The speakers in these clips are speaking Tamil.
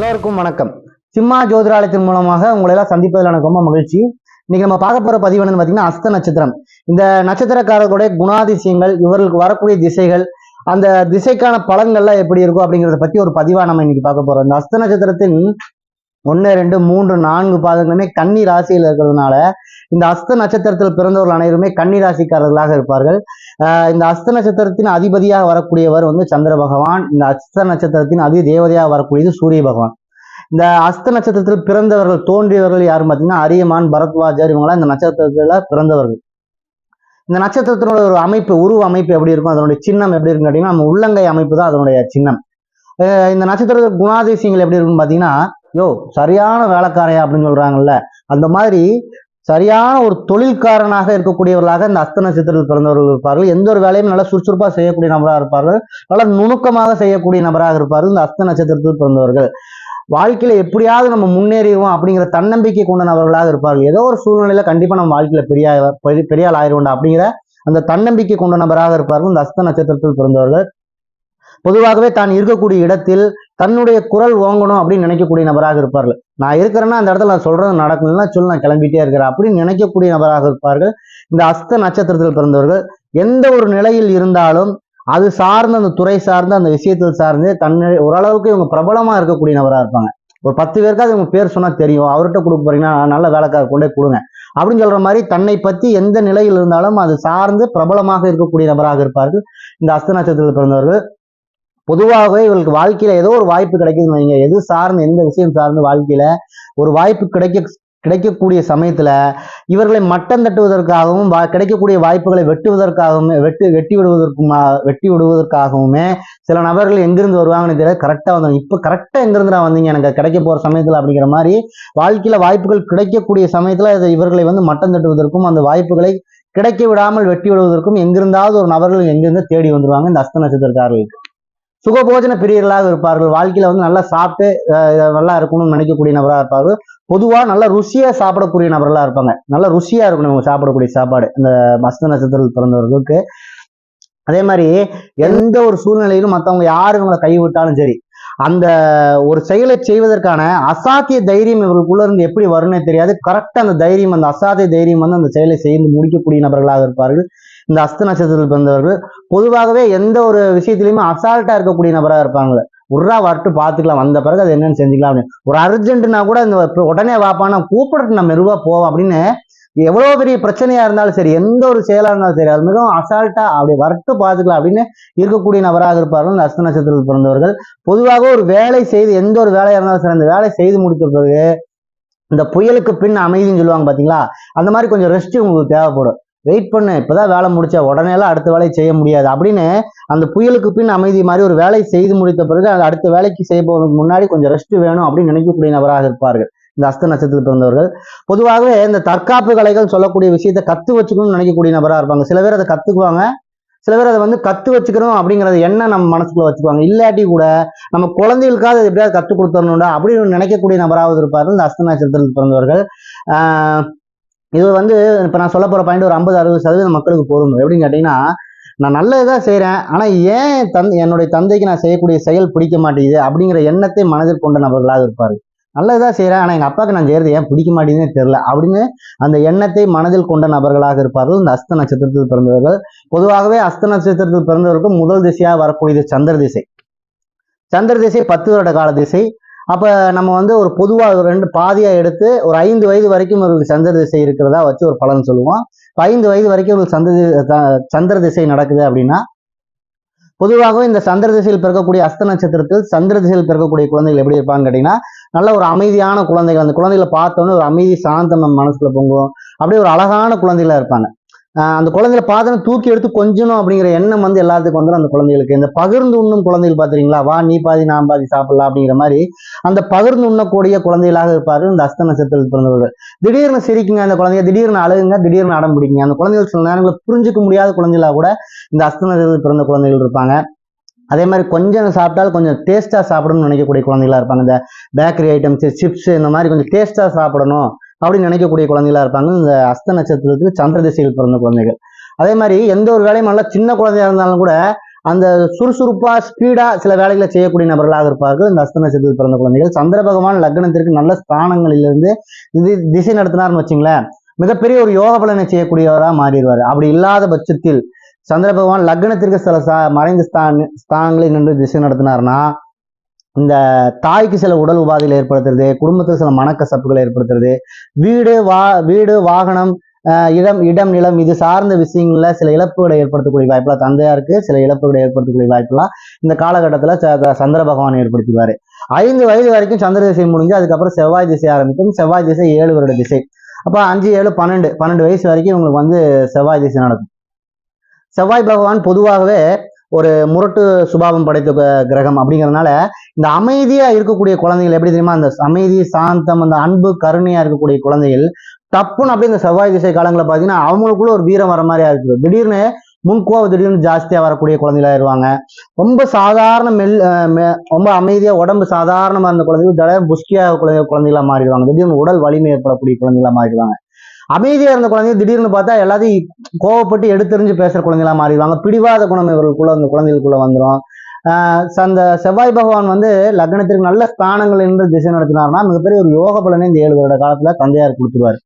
எல்லோருக்கும் வணக்கம். சிம்மா ஜோதிராலயத்தின் மூலமாக உங்களை எல்லாம் சந்திப்பதில் எனக்கு ரொம்ப மகிழ்ச்சி. இன்னைக்கு நம்ம பார்க்க போற பதிவு என்னன்னு பார்த்தீங்கன்னா அஸ்த நட்சத்திரம். இந்த நட்சத்திரக்காரர்களுடைய குணாதிசயங்கள் இவர்களுக்கு வரக்கூடிய திசைகள் அந்த திசைக்கான பலன்கள்லாம் எப்படி இருக்கும் அப்படிங்கிறத பத்தி ஒரு பதிவா நம்ம இன்னைக்கு பார்க்க போறோம். இந்த அஸ்த நட்சத்திரத்தின் ஒன்று ரெண்டு மூன்று நான்கு பாதங்களுமே கன்னி ராசியில் இருக்கிறதுனால இந்த அஸ்த நட்சத்திரத்தில் பிறந்தவர்கள் அனைவருமே கன்னி ராசிக்காரர்களாக இருப்பார்கள். ஆஹ் இந்த அஸ்த நட்சத்திரத்தின் அதிபதியாக வரக்கூடியவர் வந்து சந்திர பகவான். இந்த அஸ்த நட்சத்திரத்தின் அதி தேவதையாக வரக்கூடியது சூரிய பகவான். இந்த அஸ்த நட்சத்திரத்தில் பிறந்தவர்கள் தோன்றியவர்கள் யாரும் பார்த்தீங்கன்னா அரியமான் பரத்வாஜர் இவங்களாம் இந்த நட்சத்திரத்துல பிறந்தவர்கள். இந்த நட்சத்திரத்தினோட ஒரு அமைப்பு உருவ அமைப்பு எப்படி இருக்கும் அதனுடைய சின்னம் எப்படி இருக்கும் கேட்டீங்கன்னா நம்ம உள்ளங்கை அமைப்பு தான் அதனுடைய சின்னம். அஹ் இந்த நட்சத்திரத்தின் குணாதிசயங்கள் எப்படி இருக்குன்னு பார்த்தீங்கன்னா யோ சரியான வேலைக்காரையா அப்படின்னு சொல்றாங்கல்ல. அந்த மாதிரி சரியான ஒரு தொழில்காரனாக இருக்கக்கூடியவர்களாக இந்த அஸ்த நட்சத்திரத்தில் பிறந்தவர்கள் இருப்பார்கள். எந்த ஒரு வேலையும் நல்லா சுறுசுறுப்பாக செய்யக்கூடிய நபராக இருப்பார்கள். நல்லா நுணுக்கமாக செய்யக்கூடிய நபராக இருப்பார்கள் இந்த அஸ்த நட்சத்திரத்தில் பிறந்தவர்கள். வாழ்க்கையில எப்படியாவது நம்ம முன்னேறிடுவோம் அப்படிங்கிற தன்னம்பிக்கை கொண்ட நபர்களாக இருப்பார்கள். ஏதோ ஒரு சூழ்நிலையில கண்டிப்பா நம்ம வாழ்க்கையில பெரிய பெரிய- பெரிய ஆள் ஆயிடுவோம்டா அப்படிங்கிற அந்த தன்னம்பிக்கை கொண்ட நபராக இருப்பார்கள் இந்த அஸ்த நட்சத்திரத்தில் பிறந்தவர்கள். பொதுவாகவே தான் இருக்கக்கூடிய இடத்தில் தன்னுடைய குரல் ஓங்கணும் அப்படின்னு நினைக்கக்கூடிய நபராக இருப்பார்கள். நான் இருக்கிறேன்னா அந்த இடத்துல நான் சொல்றது நடக்கணும்னா சொல்லி நான் கிளம்பிட்டே இருக்கிறேன் அப்படின்னு நினைக்கக்கூடிய நபராக இருப்பார்கள். இந்த அஸ்த நட்சத்திரத்தில் பிறந்தவர்கள் எந்த ஒரு நிலையில் இருந்தாலும் அது சார்ந்த அந்த துறை சார்ந்த அந்த விஷயத்தில் சார்ந்து தன்னை ஓரளவுக்கு இவங்க பிரபலமா இருக்கக்கூடிய நபராக இருப்பாங்க. ஒரு பத்து பேருக்காவது இவங்க பேர் சொன்னா தெரியும். அவர்கிட்ட கொடுக்க போறீங்கன்னா நல்ல வேலைக்காக கொண்டே கொடுங்க. அப்படின்னு சொல்ற மாதிரி தன்னை பத்தி எந்த நிலையில் இருந்தாலும் அது சார்ந்து பிரபலமாக இருக்கக்கூடிய நபராக இருப்பார்கள். இந்த அஸ்த நட்சத்திரத்தில் பிறந்தவர்கள் பொதுவாகவே இவங்களுக்கு வாழ்க்கையில ஏதோ ஒரு வாய்ப்பு கிடைக்குதுன்னு வைங்க. எது சார்ந்து எந்த விஷயம் சார்ந்து வாழ்க்கையில ஒரு வாய்ப்பு கிடைக்க கிடைக்கக்கூடிய சமயத்துல இவர்களை மட்டம் தட்டுவதற்காகவும் வா- கிடைக்கக்கூடிய வாய்ப்புகளை வெட்டுவதற்காகவும் வெட்டு வெட்டி விடுவதற்குமா வெட்டி விடுவதற்காகவுமே சில நபர்கள் எங்கிருந்து வருவாங்கன்னு தெரியல. கரெக்டா வந்தாங்க இப்போ கரெக்டா எங்கிருந்து வந்தீங்க? எனக்கு கிடைக்க போகிற சமயத்துல அப்படிங்கிற மாதிரி வாழ்க்கையில வாய்ப்புகள் கிடைக்கக்கூடிய சமயத்துல இவர்களை வந்து மட்டம் தட்டுவதற்கும் அந்த வாய்ப்புகளை கிடைக்க விடாமல் வெட்டி விடுவதற்கும் எங்கிருந்தாவது ஒரு நபர்கள் எங்கிருந்து தேடி வந்துருவாங்க. இந்த அஸ்த நட்சத்திரக்காரர்களுக்கு. சுகபோஜன பிரியர்களாக இருப்பார்கள். வாழ்க்கையில வந்து நல்லா சாப்பிட்டு நல்லா இருக்கணும்னு நினைக்கக்கூடிய நபராக இருப்பார்கள். பொதுவா நல்லா ருசியா சாப்பிடக்கூடிய நபர்களா இருப்பாங்க. நல்லா ருசியா இருக்கணும் இவங்க சாப்பிடக்கூடிய சாப்பாடு. இந்த மஸ்த நட்சத்திரத்தில் பிறந்தவர்களுக்கு. அதே மாதிரி எந்த ஒரு சூழ்நிலையிலும் மற்றவங்க யார் இவங்களை கைவிட்டாலும் சரி அந்த ஒரு செயலை செய்வதற்கான அசாத்திய தைரியம் இவர்களுக்குள்ள இருந்து எப்படி வரும்னே தெரியாது. கரெக்டாக அந்த தைரியம் அந்த அசாத்திய தைரியம் வந்து அந்த செயலை செய்து முடிக்கக்கூடிய நபர்களாக இருப்பார்கள். இந்த அஸ்த நட்சத்திரத்தில் பிறந்தவர்கள் பொதுவாகவே எந்த ஒரு விஷயத்திலையுமே அசால்ட்டா இருக்கக்கூடிய நபராக இருப்பாங்க உர்ரா வரட்டு பார்த்துக்கலாம். வந்த பிறகு அது என்னன்னு செஞ்சுக்கலாம் அப்படின்னு. ஒரு அர்ஜென்ட்னா கூட இந்த உடனே வாப்பானா கூப்பிடட்டு நம்ம மெருவா போவோம் அப்படின்னு எவ்வளவு பெரிய பிரச்சனையா இருந்தாலும் சரி எந்த ஒரு செயலா இருந்தாலும் சரி அது மிகவும் அசால்ட்டா அப்படி வரட்டு பார்த்துக்கலாம் அப்படின்னு இருக்கக்கூடிய நபராக இருப்பார்கள் இந்த அஸ்த நட்சத்திரத்தில் பிறந்தவர்கள். பொதுவாக ஒரு வேலை செய்து எந்த ஒரு வேலையா இருந்தாலும் சரி அந்த வேலை செய்து முடித்த பிறகு இந்த புயலுக்கு பின் அமைதின்னு சொல்லுவாங்க பாத்தீங்களா? அந்த மாதிரி கொஞ்சம் ரெஸ்ட் உங்களுக்கு தேவைப்படும். வெயிட் பண்ணு இப்போதான் வேலை முடிச்ச உடனேலாம் அடுத்த வேலையை செய்ய முடியாது. அப்படின்னு அந்த புயலுக்கு பின் அமைதி மாதிரி ஒரு வேலை செய்து முடித்த பிறகு அந்த அடுத்த வேலைக்கு செய்ய போவதற்கு முன்னாடி கொஞ்சம் ரெஸ்ட் வேணும் அப்படின்னு நினைக்கக்கூடிய நபராக இருப்பார்கள். இந்த அஸ்த நட்சத்திரத்தில் பிறந்தவர்கள். பொதுவாகவே இந்த தற்காப்பு கலைகள் சொல்லக்கூடிய விஷயத்தை கத்து வச்சுக்கணும்னு நினைக்கக்கூடிய நபராக இருப்பாங்க. சில பேர் அதை கத்துக்குவாங்க. சில பேர் அதை வந்து கத்து வச்சுக்கணும் அப்படிங்கறது என்ன நம்ம மனசுக்குள்ள வச்சுக்குவாங்க. இல்லாட்டி கூட நம்ம குழந்தைகளுக்காவது எப்படியாவது கத்து கொடுத்துடணும்டா அப்படின்னு நினைக்கக்கூடிய நபராவது இருப்பார்கள். இந்த அஸ்த நட்சத்திரத்தில் பிறந்தவர்கள். ஆஹ் இது வந்து இப்போ நான் சொல்ல போகிற பாயிண்ட் ஒரு ஐம்பது அறுபது சதவீதம் மக்களுக்கு பொருந்தும். எப்படின்னு கேட்டிங்கன்னா நான் நல்லதுதான் செய்கிறேன் ஆனால் ஏன் தன் என்னுடைய தந்தைக்கு நான் செய்யக்கூடிய செயல் பிடிக்க மாட்டேங்குது அப்படிங்கிற எண்ணத்தை மனதில் கொண்ட நபர்களாக இருப்பார். நல்லதுதான் செய்கிறேன் ஆனால் எங்கள் அப்பாவுக்கு நான் செய்யறது ஏன் பிடிக்க மாட்டேங்குதுன்னு தெரில அப்படின்னு அந்த எண்ணத்தை மனதில் கொண்ட நபர்களாக இருப்பார்கள். இந்த அஸ்த நட்சத்திரத்தில் பிறந்தவர்கள். பொதுவாகவே அஸ்த நட்சத்திரத்தில் பிறந்தவர்களுக்கு முதல் திசையாக வரக்கூடியது சந்திர திசை. சந்திர திசை பத்து வருட கால திசை. அப்ப நம்ம வந்து ஒரு பொதுவா ஒரு ரெண்டு பாதியா எடுத்து ஒரு ஐந்து வயது வரைக்கும் ஒரு சந்திர திசை இருக்கிறதா வச்சு ஒரு பலன் சொல்லுவோம். இப்போ ஐந்து வயது வரைக்கும் ஒரு சந்திரதி சந்திர திசை நடக்குது அப்படின்னா பொதுவாகவே இந்த சந்திர திசையில் பிறக்கக்கூடிய அஸ்த நட்சத்திரத்தில் சந்திர திசையில் பிறக்கக்கூடிய குழந்தைகள் எப்படி இருப்பாங்க கேட்டீங்கன்னா நல்ல ஒரு அமைதியான குழந்தைகள் அந்த குழந்தைகளை பார்த்தோன்னே ஒரு அமைதி சாந்தம் நம்ம மனசுக்குள்ள பொங்கும் அப்படியே ஒரு அழகான குழந்தைகளாக இருப்பாங்க. அந்த குழந்தைகளை பார்த்தோன்னு தூக்கி எடுத்து கொஞ்சணும் அப்படிங்கிற எண்ணம் வந்து எல்லாத்துக்கும் வந்துடும் அந்த குழந்தைகளுக்கு. இந்த பகிர்ந்து உண்ணும் குழந்தைகள் பார்த்துறீங்களா வா நீ பாதி நான் பாதி சாப்பிடலாம் அப்படிங்கிற மாதிரி அந்த பகிர்ந்து உண்ணக்கூடிய குழந்தைகளாக இருப்பாரு இந்த அஸ்த நட்சத்திரத்தில் பிறந்தவர்கள். திடீர்னு சிரிக்குங்க அந்த குழந்தைய திடீர்னு அழுகுங்க திடீர்னு அடம் பிடிக்குங்க. அந்த குழந்தைகள் சில நேரங்களில் புரிஞ்சுக்க முடியாத குழந்தைகளாக கூட இந்த அஸ்த நட்சத்திரத்தில் பிறந்த குழந்தைகள் இருப்பாங்க. அதே மாதிரி கொஞ்சம் சாப்பிட்டாலும் கொஞ்சம் டேஸ்ட்டாக சாப்பிடணும்னு நினைக்கக்கூடிய குழந்தைகளா இருப்பாங்க. இந்த பேக்கரி ஐட்டம்ஸ் சிப்ஸ் இந்த மாதிரி கொஞ்சம் டேஸ்ட்டாக சாப்பிடணும். அப்படின்னு நினைக்கக்கூடிய குழந்தைகளா இருப்பாங்க. இந்த அஸ்த நட்சத்திரத்துக்கு சந்திர திசையில் பிறந்த குழந்தைகள். அதே மாதிரி எந்த ஒரு வேலையும் நல்லா சின்ன குழந்தையா இருந்தாலும் கூட அந்த சுறுசுறுப்பா ஸ்பீடா சில வேலைகளை செய்யக்கூடிய நபர்களாக இருப்பார்கள். இந்த அஸ்த நட்சத்திரத்தில் பிறந்த குழந்தைகள். சந்திர பகவான் லக்னத்திற்கு நல்ல ஸ்தானங்களிலிருந்து இது திசை நடத்தினார்னு வச்சுங்களேன் மிகப்பெரிய ஒரு யோக பலனை செய்யக்கூடியவராக மாறிடுவார். அப்படி இல்லாத பட்சத்தில் சந்திர பகவான் லக்னத்திற்கு சில சா மறைந்த ஸ்தான் ஸ்தானங்களில் நின்று திசை நடத்தினார்னா இந்த தாய்க்கு சில உடல் உபாதைகள் ஏற்படுத்துறது குடும்பத்தில் சில மனக்கசப்புகளை ஏற்படுத்துறது வீடு வா வீடு வாகனம் ஆஹ் இடம் இடம் நிலம் இது சார்ந்த விஷயங்கள்ல சில இழப்புகளை ஏற்படுத்தக்கூடிய வாய்ப்புலாம் தந்தையாருக்கு சில இழப்புகளை ஏற்படுத்தக்கூடிய வாய்ப்புலாம் இந்த காலகட்டத்தில் ச- சந்திர பகவான் ஏற்படுத்திடுவாரு ஐந்து வயது வரைக்கும் சந்திர திசை முடிஞ்சு அதுக்கப்புறம் செவ்வாய் திசை ஆரம்பிக்கும். செவ்வாய் திசை ஏழு வருட திசை. அப்போ அஞ்சு ஏழு பன்னெண்டு பன்னெண்டு வயசு வரைக்கும் உங்களுக்கு வந்து செவ்வாய் திசை நடக்கும். செவ்வாய் பகவான் பொதுவாகவே ஒரு முரட்டு சுபாவம் படைத்த க- கிரகம் அப்படிங்கிறதுனால இந்த அமைதியாக இருக்கக்கூடிய குழந்தைகள் எப்படி தெரியுமா? அந்த அமைதி சாந்தம் அந்த அன்பு கருணையாக இருக்கக்கூடிய குழந்தைகள் தப்புன்னு அப்படியே இந்த செவ்வாய் திசை காலங்களில் பார்த்தீங்கன்னா அவங்களுக்குள்ள ஒரு வீரம் வர மாதிரியா இருக்குது. திடீர்னு முன்கோவ திடீர்னு ஜாஸ்தியாக வரக்கூடிய குழந்தைகளாக இருவாங்க. ரொம்ப சாதாரண மெல் மெ- ரொம்ப அமைதியாக உடம்பு சாதாரணமாக இருந்த குழந்தைகள் திடீர்னு புஷ்டியா குழந்தை குழந்தைகளாக மாறிடுவாங்க. திடீர்னு உடல் வலிமை ஏற்படக்கூடிய குழந்தைகளாக மாறிடுவாங்க. அமைதியாக இருந்த குழந்தைங்க திடீர்னு பார்த்தா எல்லாத்தையும் கோவப்பட்டு எடுத்தெறிஞ்சு பேசுகிற குழந்தைகளா மாறிடுவாங்க. பிடிவாத குணம் இவர்களுக்குள்ள அந்த குழந்தைகளுக்குள்ள வந்துடும் அந்த செவ்வாய் பகவான் வந்து லக்னத்திற்கு நல்ல ஸ்தானங்கள் என்று திசை நடத்தினார்னா மிகப்பெரிய ஒரு யோக பலனை இந்த ஏழு வருட காலத்தில் தந்தையார் கொடுத்துருவாரு.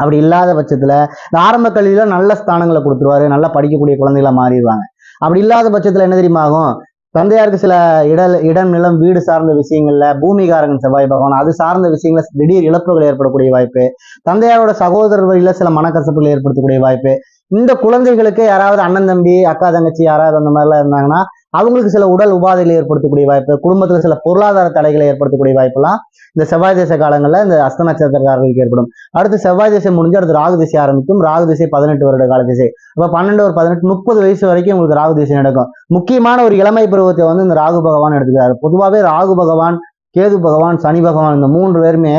அப்படி இல்லாத பட்சத்துல இந்த ஆரம்ப கல்வியில் நல்ல ஸ்தானங்களை கொடுத்துருவாரு. நல்லா படிக்கக்கூடிய குழந்தைகளா மாறிடுவாங்க. அப்படி இல்லாத பட்சத்தில் என்ன தெரியுமா ஆகும்? தந்தையாருக்கு சில இட இடம் நிலம் வீடு சார்ந்த விஷயங்கள்ல பூமிகாரகன் செவ்வாய் பகவான் அது சார்ந்த விஷயங்கள திடீர் இழப்புகள் ஏற்படக்கூடிய வாய்ப்பு. தந்தையாரோட சகோதரர் வழியில சில மனக்கசப்புகள் ஏற்படுத்தக்கூடிய வாய்ப்பு. இந்த குழந்தைகளுக்கு யாராவது அண்ணன் தம்பி அக்கா தங்கச்சி யாராவது அந்த மாதிரிலாம் இருந்தாங்கன்னா அவங்களுக்கு சில உடல் உபாதைகளை ஏற்படுத்தக்கூடிய வாய்ப்பு குடும்பத்தில் சில பொருளாதார தடைகளை ஏற்படுத்தக்கூடிய வாய்ப்பெல்லாம் இந்த செவ்வாய் தேச காலங்களில் இந்த அஸ்த நட்சத்திரக்காரர்களுக்கு ஏற்படும். அடுத்து செவ்வாய் திசை முடிஞ்சு அடுத்து ராகு திசை ஆரம்பிக்கும். ராகு திசை பதினெட்டு வருட கால திசை. அப்போ பன்னெண்டு ஒரு பதினெட்டு முப்பது வயசு வரைக்கும் உங்களுக்கு ராகு திசை நடக்கும். முக்கியமான ஒரு இளமை பருவத்தை வந்து இந்த ராகு பகவான் எடுத்துக்கிறார். பொதுவாகவே ராகு பகவான் கேது பகவான் சனி பகவான் இந்த மூன்று பேருமே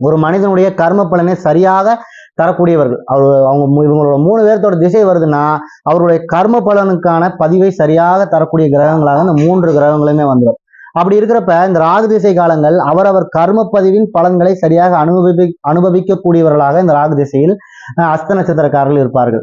ஒரு மனிதனுடைய கர்ம பலனை சரியாக தரக்கூடியவர்கள். அவர் அவங்க இவங்களோட மூணு பேர்த்தோட திசை வருதுன்னா அவருடைய கர்ம பலனுக்கான பதிவை சரியாக தரக்கூடிய கிரகங்களாக இந்த மூன்று கிரகங்களுமே வந்துடும். அப்படி இருக்கிறப்ப இந்த ராகு திசை காலங்கள் அவரவர் கர்ம பதிவின் பலன்களை சரியாக அனுபவி அனுபவிக்கக்கூடியவர்களாக இந்த ராகு திசையில் அஸ்த நட்சத்திரக்காரர்கள் இருப்பார்கள்.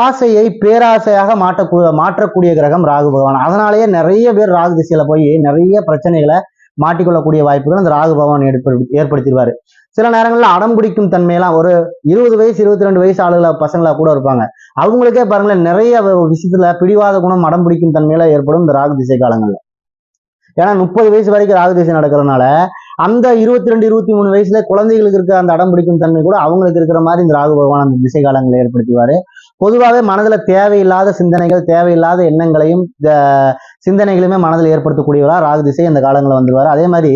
ஆசையை பேராசையாக மாட்டக்கூ மாற்றக்கூடிய கிரகம் ராகு பகவான். அதனாலேயே நிறைய பேர் ராகு திசையில போய் நிறைய பிரச்சனைகளை மாட்டிக்கொள்ளக்கூடிய வாய்ப்புகள் அந்த ராகு பகவான் ஏற்படுத்தி ஏற்படுத்திடுவாரு. சில நேரங்களில் அடம் பிடிக்கும் தன்மையெல்லாம் ஒரு இருபது வயசு இருபத்தி ரெண்டு வயசு ஆளுகள பசங்களா கூட இருப்பாங்க. அவங்களுக்கே பாருங்களேன் நிறைய விஷயத்துல பிடிவாத குணம் அடம் பிடிக்கும் தன்மையில ஏற்படும் இந்த ராகு திசை காலங்களில். ஏன்னா முப்பது வயசு வரைக்கும் ராகு திசை நடக்கிறதுனால அந்த இருபத்தி ரெண்டு இருபத்தி மூணு வயசுல குழந்தைகளுக்கு இருக்க அந்த அடம் பிடிக்கும் தன்மை கூட அவங்களுக்கு இருக்கிற மாதிரி இந்த ராகு பகவான் அந்த திசை காலங்களை ஏற்படுத்துவாரு. பொதுவாகவே மனதுல தேவையில்லாத சிந்தனைகள் தேவையில்லாத எண்ணங்களையும் இந்த சிந்தனைகளுமே மனதில் ஏற்படுத்தக்கூடியவராக ராகு திசை இந்த காலங்களில் வந்துருவாரு. அதே மாதிரி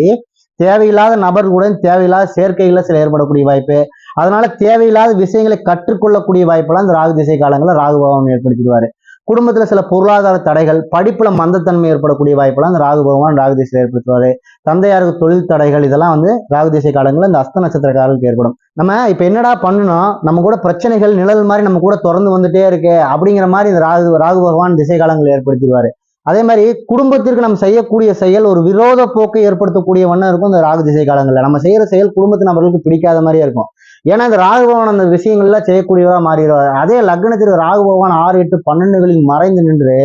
தேவையில்லாத நபர்களுடன் தேவையில்லாத சேர்க்கைகளை சில ஏற்படக்கூடிய வாய்ப்பு. அதனால தேவையில்லாத விஷயங்களை கற்றுக்கொள்ளக்கூடிய வாய்ப்பெல்லாம் இந்த ராகு திசை காலங்களில் ராகு பகவான் ஏற்படுத்திடுவாரு. குடும்பத்தில் சில பொருளாதார தடைகள் படிப்புல மந்தத்தன்மை ஏற்படக்கூடிய வாய்ப்பெல்லாம் இந்த ராகு பகவான் ராகு திசையில் ஏற்படுத்துவாரு. தந்தையாருக்கு தொழில் தடைகள் இதெல்லாம் வந்து ராகு திசை காலங்களில் இந்த அஸ்த நட்சத்திரக்காரர்களுக்கு ஏற்படும். நம்ம இப்போ என்னடா பண்ணணும் நம்ம கூட பிரச்சனைகள் நிழல் மாதிரி நம்ம கூட தொடர்ந்து வந்துட்டே இருக்கு அப்படிங்கிற மாதிரி இந்த ராகு ராகு பகவான் திசை காலங்கள் ஏற்படுத்திடுவாரு. அதே மாதிரி குடும்பத்திற்கு நம்ம செய்யக்கூடிய செயல் ஒரு விரோத போக்கை ஏற்படுத்தக்கூடிய வண்ணம் இருக்கும் இந்த ராகு திசை காலங்களில். நம்ம செய்யற செயல் குடும்பத்து நபர்களுக்கு பிடிக்காத மாதிரியே இருக்கும். ஏன்னா இந்த ராகு பகவான் அந்த விஷயங்கள்லாம் செய்யக்கூடியவரா மாறிடுவார். அதே லக்னத்திற்கு ராகு பகவான் ஆறு எட்டு பன்னெண்டுகளில் மறைந்து நின்று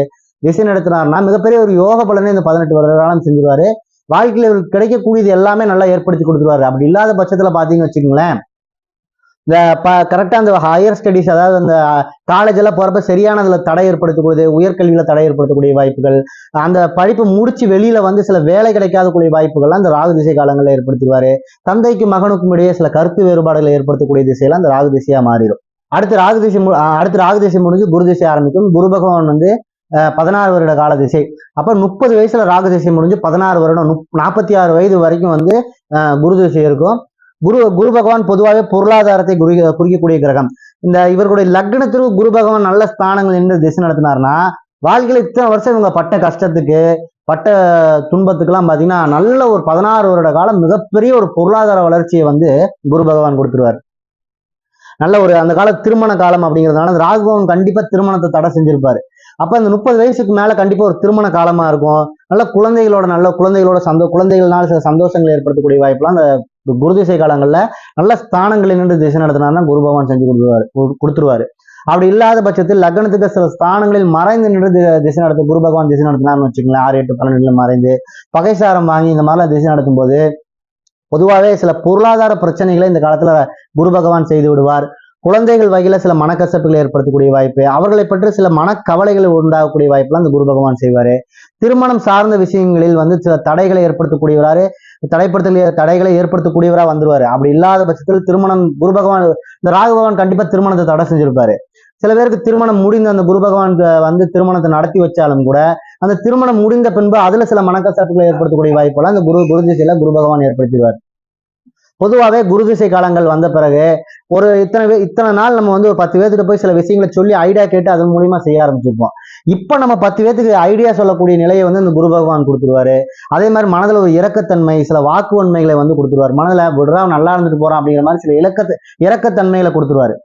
திசை நடத்தினார்னா மிகப்பெரிய ஒரு யோக பலனை இந்த பதினெட்டு வருட காலம் செஞ்சிருவாரு. வாழ்க்கையில் இவருக்கு கிடைக்கக்கூடியது எல்லாமே நல்லா ஏற்படுத்தி கொடுத்துருவாரு. அப்படி இல்லாத பட்சத்தில் பார்த்தீங்கன்னு வச்சுக்கோங்களேன் இந்த ப கரெக்டாக அந்த ஹையர் ஸ்டடீஸ் அதாவது அந்த காலேஜ் எல்லாம் சரியான அதில் தடை ஏற்படுத்தக்கூடிய உயர்கல்வியில் தடை ஏற்படுத்தக்கூடிய வாய்ப்புகள் அந்த படிப்பு முடிச்சு வெளியில் வந்து சில வேலை கிடைக்காதக்கூடிய வாய்ப்புகள்லாம் அந்த ராகு திசை காலங்களில் ஏற்படுத்திடுவார். தந்தைக்கும் மகனுக்கும் இடையே சில கருத்து வேறுபாடுகளை ஏற்படுத்தக்கூடிய திசையெல்லாம் அந்த ராகு திசையாக மாறிடும். அடுத்து ராகு திசை மு- அடுத்து ராகு திசை முடிஞ்சு குரு திசை ஆரம்பிக்கும். குரு பகவான் வந்து பதினாறு வருட கால திசை. அப்போ முப்பது வயசுல ராகு திசை முடிஞ்சு பதினாறு வருடம் நாற்பத்தி ஆறு வயது வரைக்கும் வந்து குரு திசை இருக்கும். குரு குரு பகவான் பொதுவாகவே பொருளாதாரத்தை குறி குறிக்கக்கூடிய கிரகம். இந்த இவர்களுடைய லக்னத்திற்கு குரு பகவான் நல்ல ஸ்தானங்கள் என்று திசை நடத்தினார்னா வாழ்க்கையில் இத்தனை வருஷம் இவங்க பட்ட கஷ்டத்துக்கு பட்ட துன்பத்துக்கெல்லாம் பாத்தீங்கன்னா நல்ல ஒரு பதினாறு வருட காலம் மிகப்பெரிய ஒரு பொருளாதார வளர்ச்சியை வந்து குரு பகவான் கொடுத்துருவார். நல்ல ஒரு அந்த கால திருமண காலம் அப்படிங்கிறதுனால அந்த ராகுபவன் கண்டிப்பா திருமணத்தை தடை செஞ்சிருப்பாரு. அப்ப அந்த முப்பது வயசுக்கு மேல கண்டிப்பா ஒரு திருமண காலமா இருக்கும். நல்ல குழந்தைகளோட நல்ல குழந்தைகளோட சந்தோ குழந்தைகள்னால சில சந்தோஷங்கள் ஏற்படுத்தக்கூடிய வாய்ப்புலாம் அந்த குரு திசை காலங்களில் நல்ல ஸ்தானங்களில் நின்று திசை நடத்தினார்னா குரு பகவான் செஞ்சு கொடுத்துருவாரு. கொடுத்துருவாரு. அப்படி இல்லாத பட்சத்தில் லக்னத்துக்கு சில ஸ்தானங்களில் மறைந்து நின்று திசை நடத்த குரு பகவான் திசை நடத்தினார்னு வச்சுக்கலாம் ஆறு எட்டு பன்னெண்டுல மறைந்து பகைசாரம் வாங்கி இந்த மாதிரிலாம் திசை நடத்தும் போது பொதுவாகவே சில பொருளாதார பிரச்சனைகளை இந்த காலத்தில் குரு பகவான் செய்து விடுவார். குழந்தைகள் வகையில சில மனக்கசப்புகளை ஏற்படுத்தக்கூடிய வாய்ப்பு அவர்களை பற்றி சில மனக்கவலைகள் உண்டாகக்கூடிய வாய்ப்புலாம் இந்த குரு பகவான் செய்வாரு. திருமணம் சார்ந்த விஷயங்களில் வந்து சில தடைகளை ஏற்படுத்தக்கூடியவராரு தடைப்படுத்த தடைகளை ஏற்படுத்தக்கூடியவரா வந்துருவாரு. அப்படி இல்லாத பட்சத்தில் திருமணம் குரு பகவான் இந்த ராகு பகவான் கண்டிப்பா திருமணத்தை தடை செஞ்சிருப்பாரு. சில பேருக்கு திருமணம் முடிந்து அந்த குரு பகவான் வந்து திருமணத்தை நடத்தி வச்சாலும் கூட அந்த திருமணம் முடிந்த பின்பு அதுல சில மனக்கசப்புகளை ஏற்படுத்தக்கூடிய வாய்ப்பெல்லாம் அந்த குரு குரு திசையில குரு பகவான் ஏற்படுத்திடுவார். பொதுவாகவே குரு திசை காலங்கள் வந்த பிறகு ஒரு இத்தனை இத்தனை நாள் நம்ம வந்து ஒரு பத்து பேர்த்துட்டு போய் சில விஷயங்களை சொல்லி ஐடியா கேட்டு அதன் மூலியமா செய்ய ஆரம்பிச்சிருப்போம். இப்போ நம்ம பத்து பேர்த்துக்கு ஐடியா சொல்லக்கூடிய நிலையை வந்து இந்த குரு பகவான் கொடுத்துருவாரு. அதே மாதிரி மனதில் ஒரு இறக்கத்தன்மை சில வாக்குவன்மைகளை வந்து கொடுத்துருவார். மனதில் விடுறா நல்லா இருந்துட்டு போறான் அப்படிங்கிற மாதிரி சில இலக்கத்து இறக்கத்தன்மைகளை கொடுத்துருவாரு.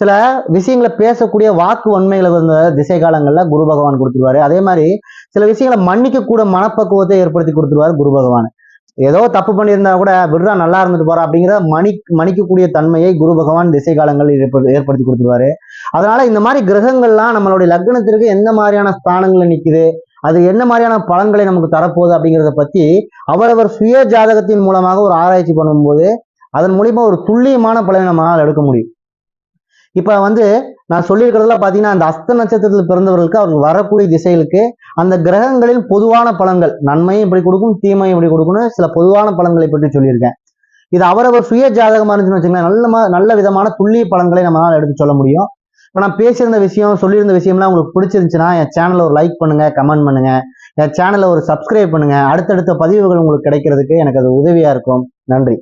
சில விஷயங்களை பேசக்கூடிய வாக்கு வன்மைகளை வந்து திசை காலங்களில் குரு பகவான் கொடுத்துருவாரு. அதே மாதிரி சில விஷயங்களை மன்னிக்க கூட மனப்பக்குவத்தை ஏற்படுத்தி கொடுத்துருவாரு குரு பகவான். ஏதோ தப்பு பண்ணியிருந்தா கூட விடுறா நல்லா இருந்துட்டு போறா அப்படிங்கிற மணி மணிக்கக்கூடிய தன்மையை குரு பகவான் திசை காலங்கள் ஏற்படு- ஏற்படுத்தி கொடுத்துருவாரு. அதனால இந்த மாதிரி கிரகங்கள்லாம் நம்மளுடைய லக்னத்திற்கு எந்த மாதிரியான ஸ்தானங்கள்ல நிக்குது அது என்ன மாதிரியான பலன்களை நமக்கு தரப்போகுது அப்படிங்கிறத பத்தி அவரவர் சுய ஜாதகத்தின் மூலமாக ஒரு ஆராய்ச்சி பண்ணும்போது அதன் மூலியமா ஒரு துல்லியமான பலனை நம்மளால் எடுக்க முடியும். இப்ப வந்து நான் சொல்லியிருக்கிறதுல பாத்தீங்கன்னா அந்த அஸ்த நட்சத்திரத்தில் பிறந்தவர்களுக்கு அவர்கள் வரக்கூடிய திசைகளுக்கு அந்த கிரகங்களின் பொதுவான பலன்கள் நன்மையும் இப்படி கொடுக்கும் தீமையும் இப்படி கொடுக்கும்னு சில பொதுவான பலன்களை பற்றி சொல்லியிருக்கேன். இது அவரவர் சுய ஜாதகமா இருந்துச்சுன்னு வச்சுக்கோங்க நல்ல நல்ல விதமான துல்லிய பலன்களை நம்மளால எடுத்து சொல்ல முடியும். இப்போ நான் பேசியிருந்த விஷயம் சொல்லியிருந்த விஷயம்லாம் உங்களுக்கு பிடிச்சிருந்துச்சுன்னா என் சேனலை ஒரு லைக் பண்ணுங்க கமெண்ட் பண்ணுங்க. என் சேனலை ஒரு சப்ஸ்கிரைப் பண்ணுங்க. அடுத்தடுத்த பதிவுகள் உங்களுக்கு கிடைக்கிறதுக்கு எனக்கு அது உதவியா இருக்கும். நன்றி.